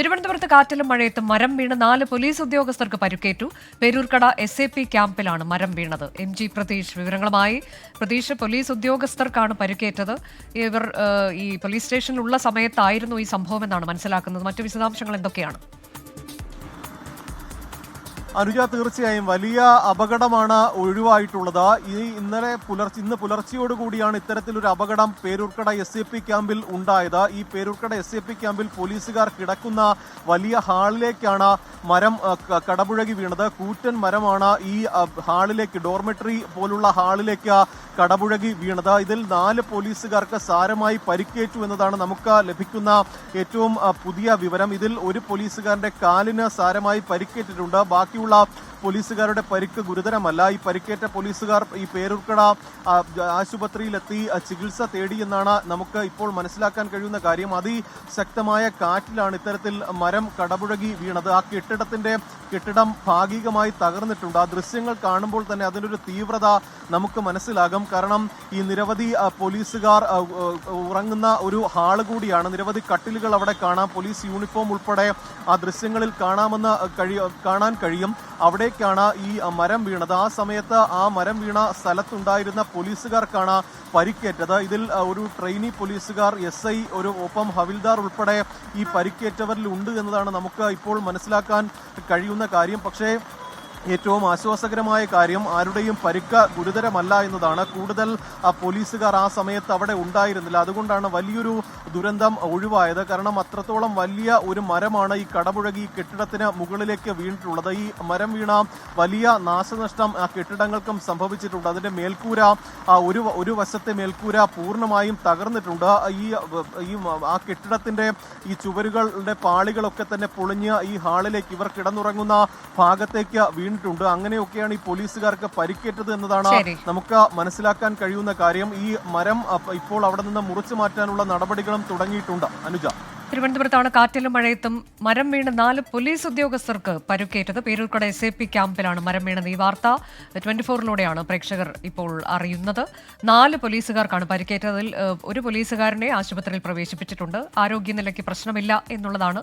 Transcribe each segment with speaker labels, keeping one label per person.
Speaker 1: തിരുവനന്തപുരത്ത് കാറ്റിലും മഴയത്തും മരം വീണ് നാല് പോലീസ് ഉദ്യോഗസ്ഥർക്ക് പരിക്കേറ്റു പേരൂർക്കട എസ് എ പി ക്യാമ്പിലാണ് മരം വീണത് എം ജി പ്രതീഷ് വിവരങ്ങളുമായി പ്രതീഷ് പോലീസ് ഉദ്യോഗസ്ഥർക്കാണ് പരിക്കേറ്റത് ഇവർ ഈ പോലീസ് സ്റ്റേഷനിലുള്ള സമയത്തായിരുന്നു ഈ സംഭവം എന്നാണ് മനസ്സിലാക്കുന്നത് മറ്റു വിശദാംശങ്ങൾ എന്തൊക്കെയാണ്
Speaker 2: അനുജ തീർച്ചയായും വലിയ അപകടമാണ് ഒഴിവായിട്ടുള്ളത് ഈ ഇന്നലെ പുലർച്ചെ ഇന്ന് പുലർച്ചെയോടുകൂടിയാണ് ഇത്തരത്തിലൊരു അപകടം പേരൂർക്കട എസ് എ പി ക്യാമ്പിൽ ഉണ്ടായത് ഈ പേരൂർക്കട എസ് എ പി ക്യാമ്പിൽ പോലീസുകാർ കിടക്കുന്ന വലിയ ഹാളിലേക്കാണ് മരം കടപുഴകി വീണത് കൂറ്റൻ മരമാണ് ഈ ഹാളിലേക്ക് ഡോർമെട്രി പോലുള്ള ഹാളിലേക്ക് കടപുഴകി വീണത് ഇതിൽ നാല് പോലീസുകാർക്ക് സാരമായി പരിക്കേറ്റു എന്നതാണ് നമുക്ക് ലഭിക്കുന്ന ഏറ്റവും പുതിയ വിവരം ഇതിൽ ഒരു പോലീസുകാരന്റെ കാലിന് സാരമായി പരിക്കേറ്റിട്ടുണ്ട് ബാക്കി love. പോലീസുകാരുടെ പരിക്ക് ഗുരുതരമല്ല ഈ പരിക്കേറ്റ പോലീസുകാർ ഈ പേരൂർക്കട ആശുപത്രിയിലെത്തി ചികിത്സ തേടിയെന്നാണ് നമുക്ക് ഇപ്പോൾ മനസ്സിലാക്കാൻ കഴിയുന്ന കാര്യം അതിശക്തമായ കാറ്റിലാണ് ഇത്തരത്തിൽ മരം കടപുഴകി വീണത് ആ കെട്ടിടത്തിന്റെ കെട്ടിടം ഭാഗികമായി തകർന്നിട്ടുണ്ട് ആ ദൃശ്യങ്ങൾ കാണുമ്പോൾ തന്നെ അതിനൊരു തീവ്രത നമുക്ക് മനസ്സിലാകും കാരണം ഈ നിരവധി പോലീസുകാർ ഉറങ്ങുന്ന ഒരു ഹാള് കൂടിയാണ് നിരവധി കട്ടിലുകൾ അവിടെ കാണാം പോലീസ് യൂണിഫോം ഉൾപ്പെടെ ആ ദൃശ്യങ്ങളിൽ കാണാമെന്ന് കാണാൻ കഴിയും അവിടേക്കാണ് ഈ മരം വീണത് ആ സമയത്ത് ആ മരം വീണ സ്ഥലത്തുണ്ടായിരുന്ന പോലീസുകാർക്കാണ് പരിക്കേറ്റത് ഇതിൽ ഒരു ട്രെയിനി പോലീസുകാർ എസ് ഐ ഒരു ഒപ്പം ഹവിൽദാർ ഉൾപ്പെടെ ഈ പരിക്കേറ്റവരിൽ ഉണ്ട് എന്നതാണ് നമുക്ക് ഇപ്പോൾ മനസ്സിലാക്കാൻ കഴിയുന്ന കാര്യം പക്ഷേ ഏറ്റവും ആശ്വാസകരമായ കാര്യം ആരുടെയും പരിക്ക ഗുരുതരമല്ല എന്നതാണ് കൂടുതൽ പോലീസുകാർ ആ സമയത്ത് അവിടെ ഉണ്ടായിരുന്നില്ല അതുകൊണ്ടാണ് വലിയൊരു ദുരന്തം ഒഴിവായത് കാരണം അത്രത്തോളം വലിയ ഒരു മരമാണ് ഈ കടപുഴകി കെട്ടിടത്തിന് മുകളിലേക്ക് വീണിട്ടുള്ളത് ഈ മരം വീണ വലിയ നാശനഷ്ടം ആ കെട്ടിടങ്ങൾക്കും സംഭവിച്ചിട്ടുണ്ട് അതിന്റെ മേൽക്കൂര ഒരു ഒരു വശത്തെ മേൽക്കൂര പൂർണ്ണമായും തകർന്നിട്ടുണ്ട് ഈ ഈ ആ കെട്ടിടത്തിന്റെ ഈ ചുവരുകളുടെ പാളികളൊക്കെ തന്നെ പൊളിഞ്ഞ് ഈ ഹാളിലേക്ക് ഇവർ കിടന്നുറങ്ങുന്ന ഭാഗത്തേക്ക് വീണ് കഴിഞ്ഞിട്ടുണ്ട് അങ്ങനെയൊക്കെയാണ് ഈ പോലീസുകാർക്ക് പരിക്കേറ്റത് എന്നതാണ് നമുക്ക് മനസ്സിലാക്കാൻ കഴിയുന്ന കാര്യം ഈ മരം ഇപ്പോൾ അവിടെ നിന്ന് മുറിച്ചു മാറ്റാനുള്ള നടപടികളും തുടങ്ങിയിട്ടുണ്ട് അനുജ
Speaker 1: തിരുവനന്തപുരത്താണ് കാറ്റിലും മഴയത്തും മരം വീണ് നാല് പോലീസ് ഉദ്യോഗസ്ഥർക്ക് പരുക്കേറ്റത് പേരൂർക്കട എസ് എ പി ക്യാമ്പിലാണ് മരം വീണത് ഈ വാർത്ത ട്വന്റി ഫോറിലൂടെയാണ് പ്രേക്ഷകർ ഇപ്പോൾ അറിയുന്നത് നാല് പോലീസുകാർക്കാണ് പരുക്കേറ്റതിൽ ഒരു പോലീസുകാരനെ ആശുപത്രിയിൽ പ്രവേശിപ്പിച്ചിട്ടുണ്ട് ആരോഗ്യനിലയ്ക്ക് പ്രശ്നമില്ല എന്നുള്ളതാണ്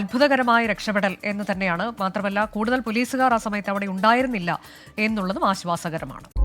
Speaker 1: അത്ഭുതകരമായ രക്ഷപ്പെടൽ എന്ന് തന്നെയാണ് മാത്രമല്ല കൂടുതൽ പോലീസുകാർ ആ സമയത്ത് അവിടെ ഉണ്ടായിരുന്നില്ല എന്നുള്ളതും ആശ്വാസകരമാണ്